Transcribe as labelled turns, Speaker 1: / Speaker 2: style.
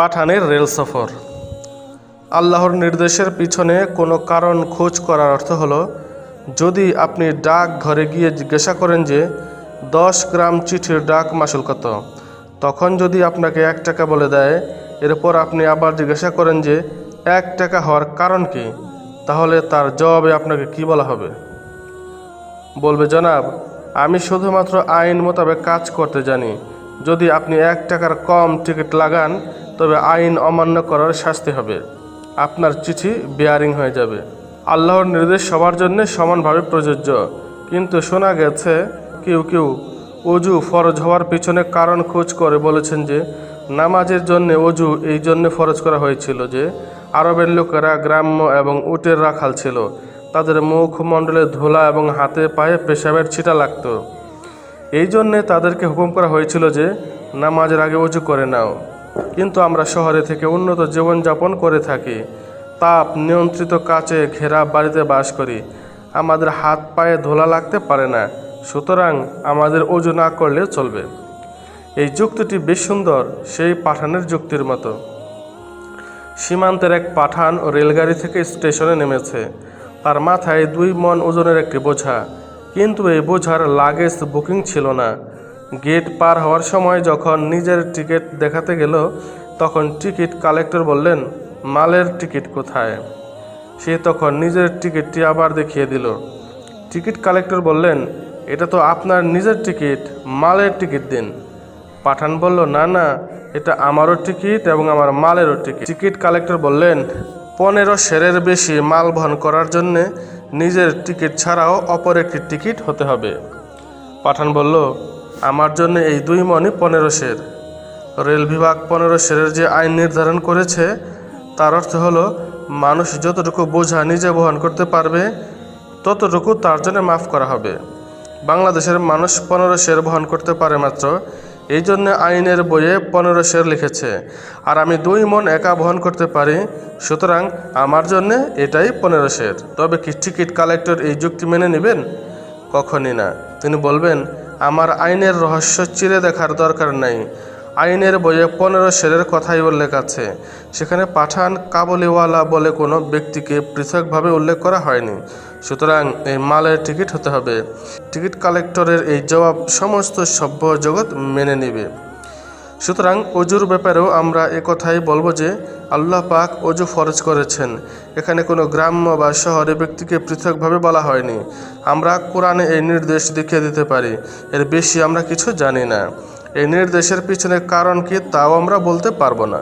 Speaker 1: পাঠানের rail সফর। আল্লাহর নির্দেশের পিছনে কোনো কারণ খোঁজ করার অর্থ হলো, যদি আপনি ডাক ঘরে গিয়ে জিজ্ঞাসা করেন যে, দশ গ্রাম চিঠির ডাক মাসুল কত? তখন যদি আপনাকে এক টাকা বলে দেয়, এরপর আপনি আবার জিজ্ঞাসা করেন যে, এক টাকা হওয়ার কারণ কি? তাহলে তার জবাবে আপনাকে কি বলা হবে? বলবে, জনাব, আমি শুধুমাত্র আইন মোতাবেক কাজ করতে জানি। যদি আপনি এক টাকার কম টিকিট লাগান তবে আইন অমান্য করার শাস্তি হবে। আপনার চিঠি বেয়ারিং হয়ে যাবে। আল্লাহর নির্দেশ সবার জন্য সমানভাবে প্রযোজ্য। কিন্তু শোনা গেছে, কেউ কেউ অজু ফরজ হওয়ার পিছনে কারণ খোঁজ করে বলেছেন যে, নামাজের জন্য অজু এই জন্য ফরজ করা হয়েছিল যে, আরবের লোকেরা গ্রাম্য এবং উটের রাখাল ছিল। তাদের মুখমণ্ডলে ধুলা এবং হাতে পায়ে পেশাবের ছিটা লাগতো। এই জন্যে তাদেরকে হুকুম করা হয়েছিল যে, নামাজের আগে উঁচু করে নাও। কিন্তু আমরা শহরে থেকে উন্নত জীবনযাপন করে থাকি। তাপ নিয়ন্ত্রিত কাচে ঘেরা বাড়িতে বাস করি। আমাদের হাত পায়ে ধোলা লাগতে পারে না, সুতরাং আমাদের অজু না করলে চলবে। এই যুক্তিটি বেশ সুন্দর, সেই পাঠানের যুক্তির মতো। সীমান্তের এক পাঠান ও রেলগাড়ি থেকে স্টেশনে নেমেছে। তার মাথায় দুই মন ওজনের একটি বোঝা। কিন্তু এই বোঝার লাগেজ বুকিং ছিল না। গেট পার হওয়ার সময় যখন নিজের টিকিট দেখাতে গেল, তখন টিকিট কালেক্টর বললেন, মালের টিকিট কোথায়? সে তখন নিজের টিকিটটি আবার দেখিয়ে দিল। টিকিট কালেক্টর বললেন, এটা তো আপনার নিজের টিকিট, মালের টিকিট দিন। পাঠান বলল, না না, এটা আমারও টিকিট এবং আমার মালেরও টিকিট। টিকিট কালেক্টর বললেন, পনেরো সেরের বেশি মাল বহন করার জন্য নিজের টিকিট ছাড়াও অপর একটি টিকিট হতে হবে। পাঠান বলল আমার জন্য এই দুই মনই পনেরো শের। রেল বিভাগ পনেরো সেরের যে আইন নির্ধারণ করেছে, তার অর্থ হলো, মানুষ যতটুকু বোঝা নিজে বহন করতে পারবে, ততটুকু তার জন্য মাফ করা হবে। বাংলাদেশের মানুষ পনেরো শের বহন করতে পারে মাত্র। এই জন্য আইনের বইয়ে পনেরো শের লিখেছে, আর আমি দুই মন একা বহন করতে পারি, সুতরাং আমার জন্য এটাই পনেরো শের। তবে কি টিকিট কালেক্টর এই যুক্তি মেনে নেবেন? কখনই না। তিনি বলবেন আমার আইনের রহস্য চিরে দেখার দরকার নাই। আইনের বইয়ে পনেরো সেরের কথাই উল্লেখ আছে। সেখানে পাঠান কাবলিওয়ালা বলে কোনো ব্যক্তিকে পৃথকভাবে উল্লেখ করা হয়নি। সুতরাং এই মালের টিকিট হতে হবে। টিকিট কালেক্টরের এই জবাব সমস্ত সভ্য জগৎ মেনে নেবে। সুতরাং অজুর ব্যাপারেও আমরা কথাই বলব যে আল্লাহ পাক অজু ফরজ করেছেন। এখানে কোনো গ্রাম্য বা শহরে ব্যক্তিকে পৃথকভাবে বলা হয়নি। আমরা কোরআনে এই নির্দেশ দেখিয়ে দিতে পারি। এর বেশি আমরা কিছু জানি না। এই নির্দেশের পিছনে কারণ কি তাও আমরা বলতে পারব না।